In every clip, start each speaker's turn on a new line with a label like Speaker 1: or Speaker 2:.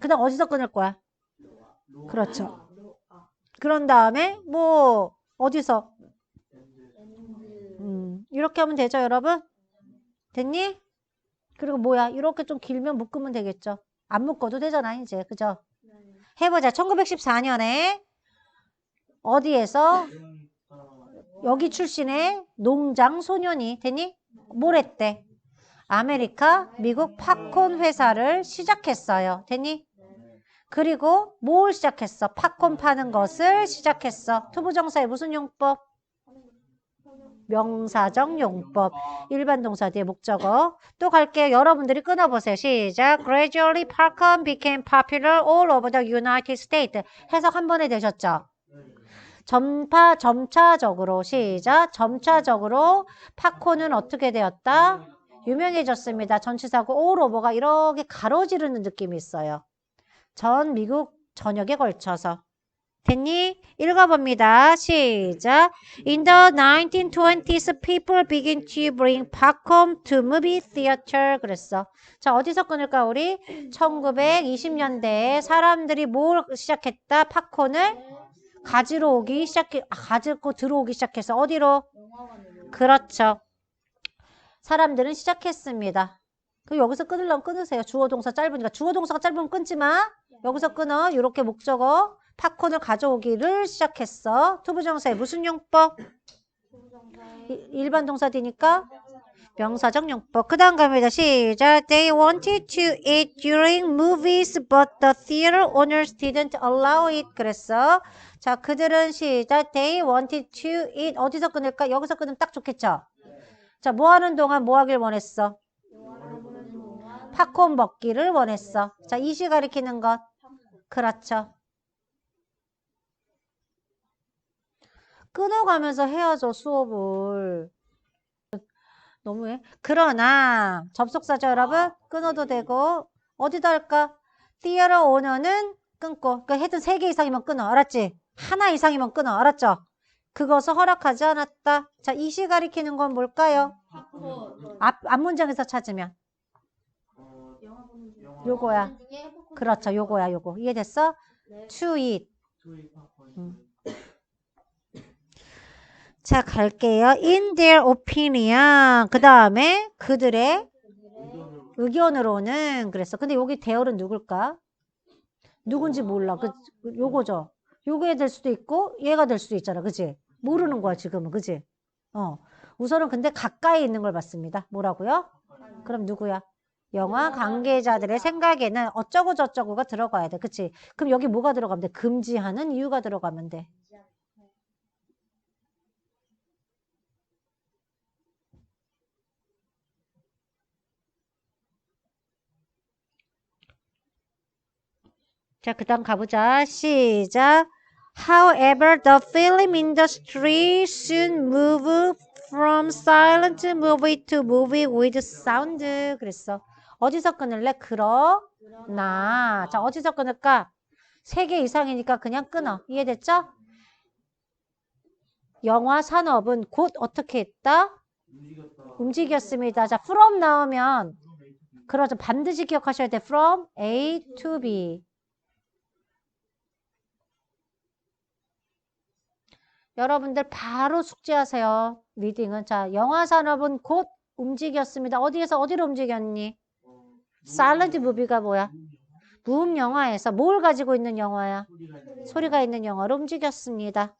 Speaker 1: 그 다음 어디서 끊을 거야? 그렇죠. 그런 다음에 뭐 어디서? 음, 이렇게 하면 되죠, 여러분? 됐니? 그리고 뭐야? 이렇게 좀 길면 묶으면 되겠죠. 안 묶어도 되잖아, 이제. 그죠? 해보자. 1914년에 어디에서 여기 출신의 농장 소년이 됐니? 뭘 했대? 아메리카, 미국 팝콘 회사를 시작했어요. 됐니? 그리고 뭘 시작했어? 팝콘 파는 것을 시작했어. 투부정사의 무슨 용법? 명사적 용법. 일반 동사 뒤에 목적어. 또 갈게요. 여러분들이 끊어보세요. 시작. Gradually, popcorn became popular all over the United States. 해석 한 번에 되셨죠? 점파, 점차적으로 시작. 점차적으로 팝콘은 어떻게 되었다? 유명해졌습니다. 전치사고 over가 이렇게 가로지르는 느낌이 있어요. 전 미국 전역에 걸쳐서. 됐니? 읽어봅니다. 시작. In the 1920s, people began to bring popcorn to movie theater. 그랬어. 자, 어디서 끊을까, 우리? 1920년대에 사람들이 뭘 시작했다? 팝콘을 가지러 오기 시작해, 아, 가지고 들어오기 시작해서 어디로? 그렇죠. 사람들은 시작했습니다. 그 여기서 끊으려면 끊으세요. 주어 동사 짧으니까 주어 동사가 짧으면 끊지 마. 여기서 끊어. 이렇게 목적어 팝콘을 가져오기를 시작했어. 투부정사의 무슨 용법? 이- 일반 동사 되니까 명사적 용법. 그 다음 갑니다. 시작. They wanted to eat during movies, but the theater owners didn't allow it. 그랬어. 자, 그들은 시작. They wanted to eat. 어디서 끊을까? 여기서 끊으면 딱 좋겠죠? 자, 뭐 하는 동안 뭐 하길 원했어? 팝콘 먹기를 원했어. 자, 이시 가리키는 것. 그렇죠. 끊어가면서 해야죠, 수업을. 너무해. 그러나, 접속사죠, 여러분? 끊어도 되고, 어디다 할까? theater owner는 끊고, 그 하여튼 3개 이상이면 끊어. 알았지? 하나 이상이면 끊어. 알았죠? 그것을 허락하지 않았다. 자, 이 시 가리키는 건 뭘까요? 앞, 앞 문장에서 찾으면. 요거야. 그렇죠. 요거야, 요거. 이해됐어? to eat. 음. 자, 갈게요. In their opinion. 그 다음에 그들의 의견으로는 그랬어. 근데 여기 대열은 누굴까? 누군지 몰라. 그, 요거죠. 요게 될 수도 있고 얘가 될 수도 있잖아. 그지? 모르는 거야, 지금은. 그지? 어. 우선은 근데 가까이 있는 걸 봤습니다. 뭐라고요? 그럼 누구야? 영화 관계자들의 생각에는 어쩌고 저쩌고가 들어가야 돼. 그치? 그럼 여기 뭐가 들어가면 돼? 금지하는 이유가 들어가면 돼. 자, 그 다음 가보자. 시작. However, the film industry soon moved from silent movie to movie with sound. 그랬어. 어디서 끊을래? 그러나. 자, 어디서 끊을까? 세개 이상이니까 그냥 끊어. 이해됐죠? 영화 산업은 곧 어떻게 했다? 움직였습니다. 자, from 나오면 그러죠. 반드시 기억하셔야 돼. from A to B. 여러분들 바로 숙제하세요. 리딩은. 자, 영화 산업은 곧 움직였습니다. 어디에서 어디로 움직였니? 사일런트 무비가 뭐야? 무음 영화에서 뭘 가지고 있는 영화야? 소리가 있는 영화로 움직였습니다.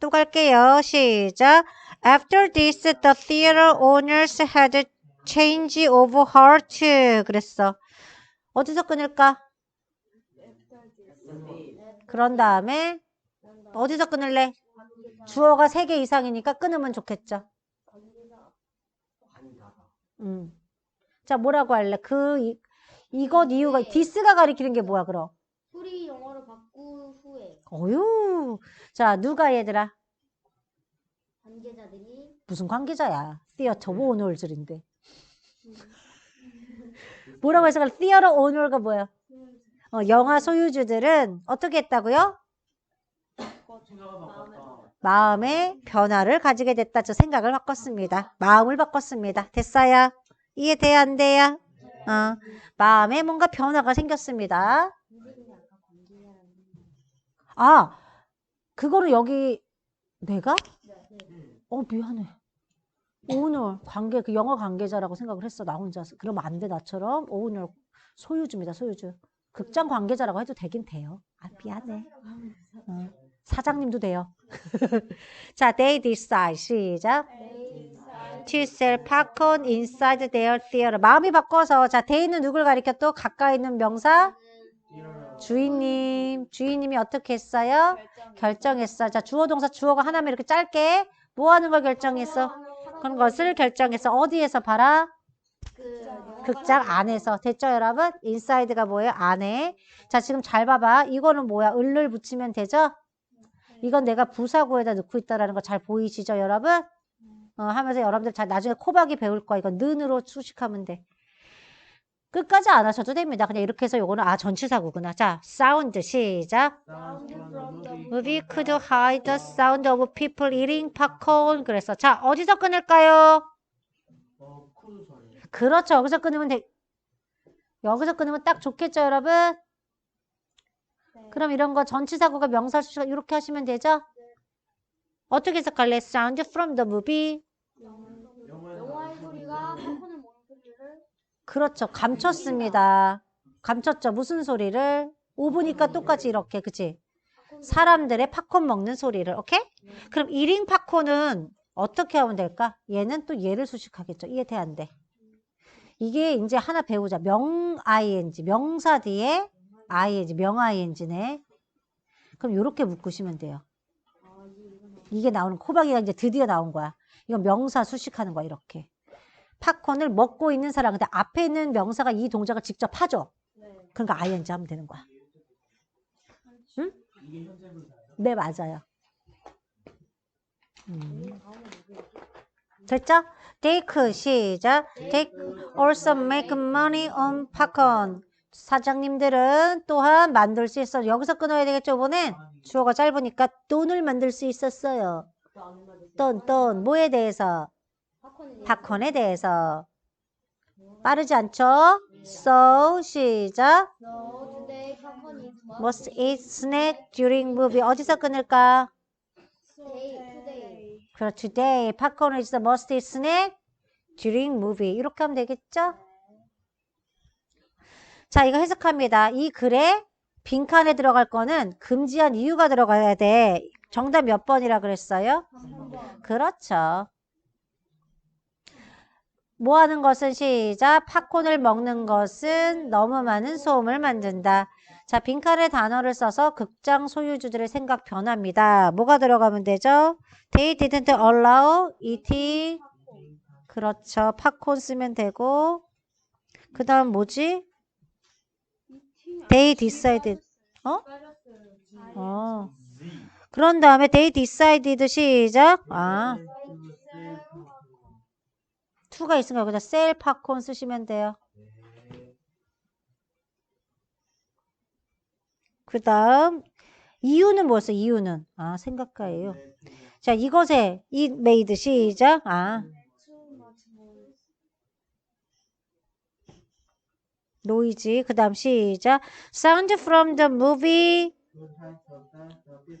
Speaker 1: 또 갈게요. 시작. After this, the theater owners had change of heart. 그랬어. 어디서 끊을까? 그런 다음에 어디서 끊을래? 주어가 3개 이상이니까 끊으면 좋겠죠. 음. 자, 뭐라고 할래? 그, 이, 이것 이유가, 디스가 가리키는 게 뭐야, 그럼?
Speaker 2: 소리 영어로 바꾼 후에
Speaker 1: 어휴. 자, 누가 얘들아?
Speaker 2: 관계자들이
Speaker 1: 무슨 관계자야? 티어터 오너들인데. 뭐라고 해서 티어터 오너가 뭐야? 어, 영화 소유주들은 어떻게 했다고요? 마음의 변화를 가지게 됐다. 저 생각을 바꿨습니다. 마음을 바꿨습니다. 됐어요? 이해돼야 안 돼요? 어, 마음에 뭔가 변화가 생겼습니다. 아, 그거는 여기 내가?
Speaker 2: 네.
Speaker 1: 어, 미안해. 오늘 관계, 그 영어 관계자라고 생각을 했어. 나 혼자서. 그러면 안 돼, 나처럼. 오늘 소유주입니다, 소유주. 극장 관계자라고 해도 되긴 돼요. 아, 미안해. 어, 사장님도 돼요. 자, they decide. 시작. To sell popcorn inside their theater. 마음이 바꿔서, 자, they는 누굴 가리켜 또 가까이 있는 명사? 주인님. 주인님이 어떻게 했어요? 결정했어. 자, 주어, 동사, 주어가 하나면 이렇게 짧게 뭐 하는 걸 결정했어? 그런 것을 결정해서 어디에서 봐라?
Speaker 2: 그
Speaker 1: 극장 안에서. 됐죠, 여러분? 인사이드가 뭐예요? 안에. 자, 지금 잘 봐봐. 이거는 뭐야? 을을 붙이면 되죠? 이건 내가 부사구에다 넣고 있다라는 거 잘 보이시죠, 여러분? 어, 하면서 여러분들 잘 나중에 코박이 배울 거야. 이건 는으로 수식하면 돼. 끝까지 안 하셔도 됩니다. 그냥 이렇게 해서 요거는 아 전치사구구나. 자, 사운드 시작. Movie could hide the sound of people eating popcorn. 그래서 자 어디서 끊을까요? 그렇죠. 여기서 끊으면 돼. 여기서 끊으면 딱 좋겠죠, 여러분? 그럼 이런 거 전치사구가 명사 수식 이렇게 하시면 되죠? 어떻게 해석할래? Sound from the movie.
Speaker 2: 영화의 소리가 팝콘을 먹는 소리를
Speaker 1: 그렇죠. 감췄습니다. 감췄죠. 무슨 소리를? 5부니까 똑같이 이렇게, 그치? 사람들의 팝콘 먹는 소리를, 오케이? 그럼 1인 팝콘은 어떻게 하면 될까? 얘는 또 얘를 수식하겠죠. 이해 안 돼. 이게 이제 하나 배우자. 명 ing, 명사 뒤에 ing, 명 ing네. 그럼 이렇게 묶으시면 돼요. 이게 나오는 코박이가 이제 드디어 나온 거야. 이건 명사 수식하는 거야, 이렇게. 팝콘을 먹고 있는 사람. 근데 앞에 있는 명사가 이 동작을 직접 하죠. 그러니까 ing 하면 되는 거야. 응? 네, 맞아요. 음. 됐죠? Take 시작. Take also make money on popcorn. 사장님들은 또한 만들 수 있어. 여기서 끊어야 되겠죠, 이번엔? 주어가 짧으니까 돈을 만들 수 있었어요. 돈, 돈. 뭐에 대해서?
Speaker 2: 팝콘에
Speaker 1: 대해서. 빠르지 않죠? So, 시작. Must eat snack during movie. 어디서 끊을까? 그렇죠. Today, 팝콘 is the must eat snack during movie. 이렇게 하면 되겠죠? 자, 이거 해석합니다. 이 글에 빈칸에 들어갈 거는 금지한 이유가 들어가야 돼. 정답 몇 번이라 그랬어요? 그렇죠. 뭐 하는 것은 시작. 팝콘을 먹는 것은 너무 많은 소음을 만든다. 자, 빈칸에 단어를 써서 극장 소유주들의 생각 변합니다. 뭐가 들어가면 되죠? They didn't allow eating. 그렇죠. 팝콘 쓰면 되고. 그 다음 뭐지? They decided. 어? 어. 그런 다음에 they decided 시작. 아. 투가 있으니까 여기다 셀 팝콘 쓰시면 돼요. 그 다음 이유는 뭐였어? 이유는 아 생각가예요. 자 이것에 it made 시작. 아 노이즈 그 다음 시작. Sound from the movie.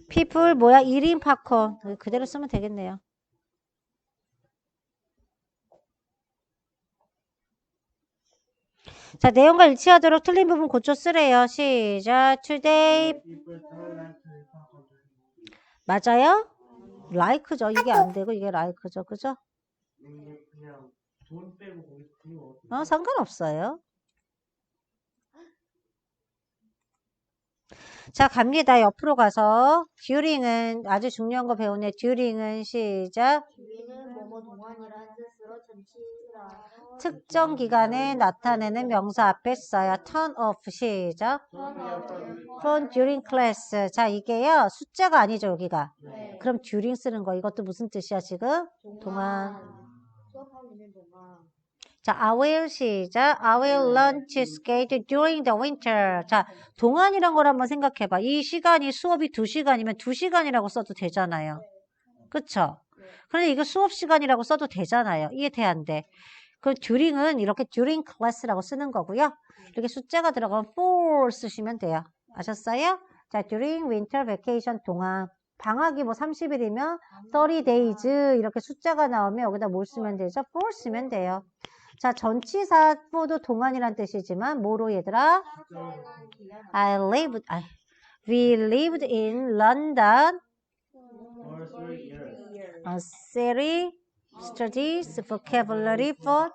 Speaker 1: people 뭐야? 1인 팝콘 그대로 쓰면 되겠네요. 자, 내용과 일치하도록 틀린 부분 고쳐 쓰래요. 시작. Today. 맞아요? like죠. 이게 안 되고 이게 like죠. 그죠? 어, 상관없어요. 자, 갑니다. 옆으로 가서 during은 아주 중요한 거 배우네. during은 시작. 특정 기간에 나타내는 명사 앞에 써요. turn off 시작. from during class. 자, 이게요. 숫자가 아니죠, 여기가.
Speaker 2: 네.
Speaker 1: 그럼 during 쓰는 거. 이것도 무슨 뜻이야, 지금? 동안.
Speaker 2: 수업하고 있는 동안.
Speaker 1: 자, I will 시작. I will learn to skate during the winter. 자, 동안이란 걸 한번 생각해봐. 이 시간이 수업이 2시간이면 2시간이라고 써도 되잖아요. 그쵸? 그런데 이거 수업 시간이라고 써도 되잖아요. 이해 돼, 안 돼? 그 during은 이렇게 during class라고 쓰는 거고요. 이렇게 숫자가 들어가면 for 쓰시면 돼요. 아셨어요? 자, during winter vacation 동안 방학이 뭐 30일이면 30 days 이렇게 숫자가 나오면 여기다 뭘 쓰면 되죠? for 쓰면 돼요. 자, 전치사 for도 동안이란 뜻이지만 뭐로 얘들아? I lived, 아, we lived in London a series studies vocabulary for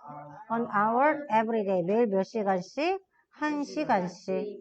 Speaker 1: an hour every day. 매일 몇 시간씩? 한 시간씩.